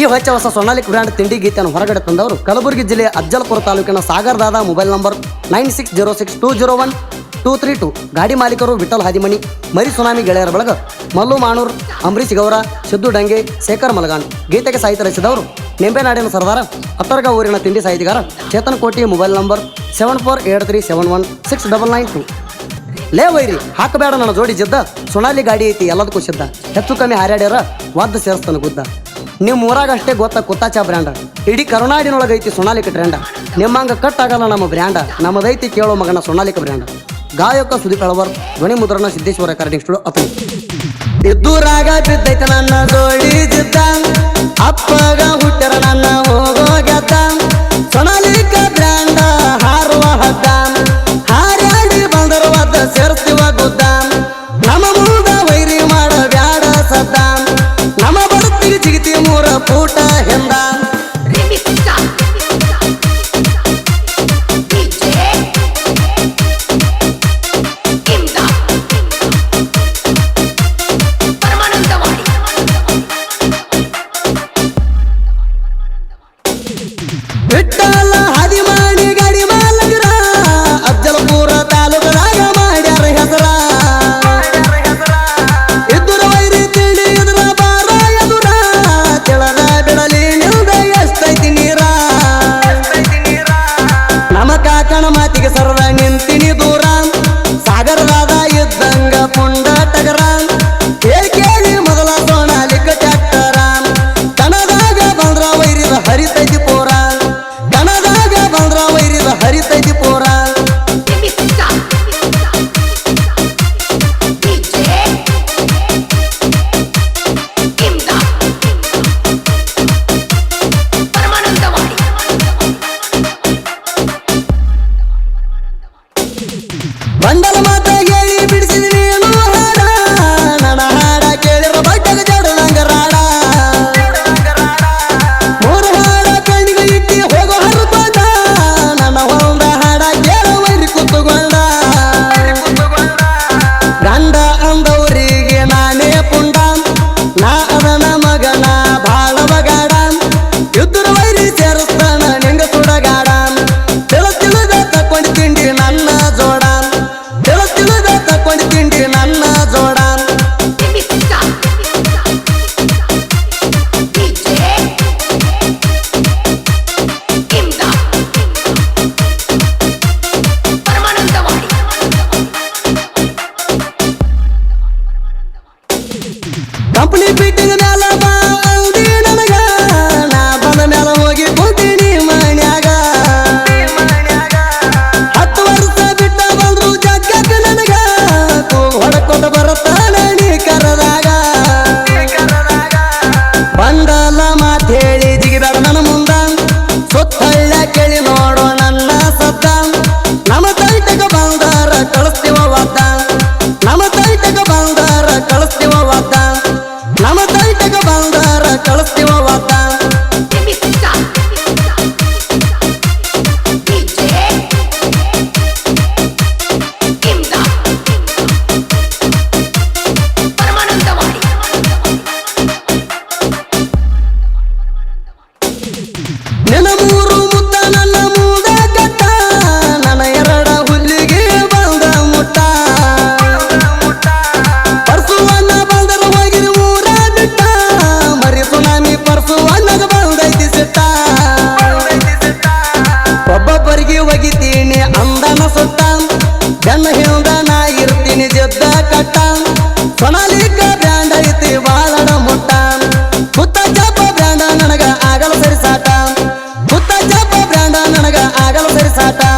ಈ ಹೊಚ್ಚ ಹೊಸ ಸೊನಾಲಿಕ್ ಬ್ರ್ಯಾಂಡ್ ತಿಂಡಿ ಗೀತೆಯನ್ನು ಹೊರಗಡೆ ತಂದವರು ಕಲಬುರಗಿ ಜಿಲ್ಲೆಯ ಅಜ್ಜಲಪುರ ತಾಲೂಕಿನ ಸಾಗರದಾದ mobile number nine six zero six two zero one two three two. ಗಾಡಿ ಮಾಲೀಕರು ವಿಠಲ್ ಹಾದಿಮಣಿ ಮರಿ ಸುನಾಮಿ ಗೆಳೆಯರ ಬಳಗ ಮಲ್ಲು ಮಾಣೂರ್ ಅಂಬರೀಶ್ ಗೌರ, ಸಿದ್ದು ಡಂಗೆ, ಶೇಖರ್ ಮಲಗಾಣ್. ಗೀತೆಗೆ ಸಾಹಿತ್ಯ ರಚಿಸಿದವರು ನಿಂಬೆನಾಡಿನ ಸರ್ದಾರ ಅತ್ತರ್ಗ ಊರಿನ ತಿಂಡಿ ಸಾಹಿತಿಗಾರ Chetan Koti mobile number seven four eight three seven one six double nine two. ಲೇ ವೈರಿ, ಹಾಕಬೇಡ ನನ್ನ ಜೋಡಿ ಜಿದ್ದ. ಸೊನಾಲಿ ಗಾಡಿ ಐತಿ ಎಲ್ಲದಕ್ಕೂ ಸಿದ್ಧ. ಹೆಚ್ಚು ಕಮ್ಮಿ ಹಾರ್ಯಾಡ್ಯಾರ ವಾದ್ದ ಸೇರಿಸ್ತಾನೆ ಗುದ್ದ. ನಿಮ್ಮ ಊರಾಗ ಅಷ್ಟೇ ಗೊತ್ತ ಕುತ್ತಾಚ ಬ್ರ್ಯಾಂಡ. ಇಡೀ ಕರುನಾಡಿನೊಳಗೆ ಐತಿ ಸೊನಾಲಿಕ ಟ್ರೆಂಡ ನಿಮ್ಮಂಗ ಕಟ್ ಆಗಲ್ಲ ನಮ್ಮ ಬ್ರ್ಯಾಂಡ. ನಮ್ಮದೈತಿ ಕೇಳೋ ಮಗನ ಸೊನಾಲಿಕ ಬ್ರ್ಯಾಂಡ. ಗಾಯಕ ಸುದೀಪ್ ಅಳವರ್, ಧ್ವನಿ ಮುದ್ರಣ ಸಿದ್ದೇಶ್ವರ ರೆಕಾರ್ಡಿಂಗ್ ಸ್ಟುಡಿಯೋ ಅತನಿ ಇದ್ದೂರಾಗ ಬಿದ್ದೈತ ನನ್ನ ಜೋಡಿ ಅಪ್ಪಗ ಹುಟ್ಟರ ನನ್ನ ಹೋಗೋ ಸೊನಾಲಿಕ ಬ್ರ್ಯಾಂಡ ಹಾರುವ ಹದ್ದ ಬಿಟ್ಟಲ್ಲ ಮಾತ ಹೇಳಿ pasada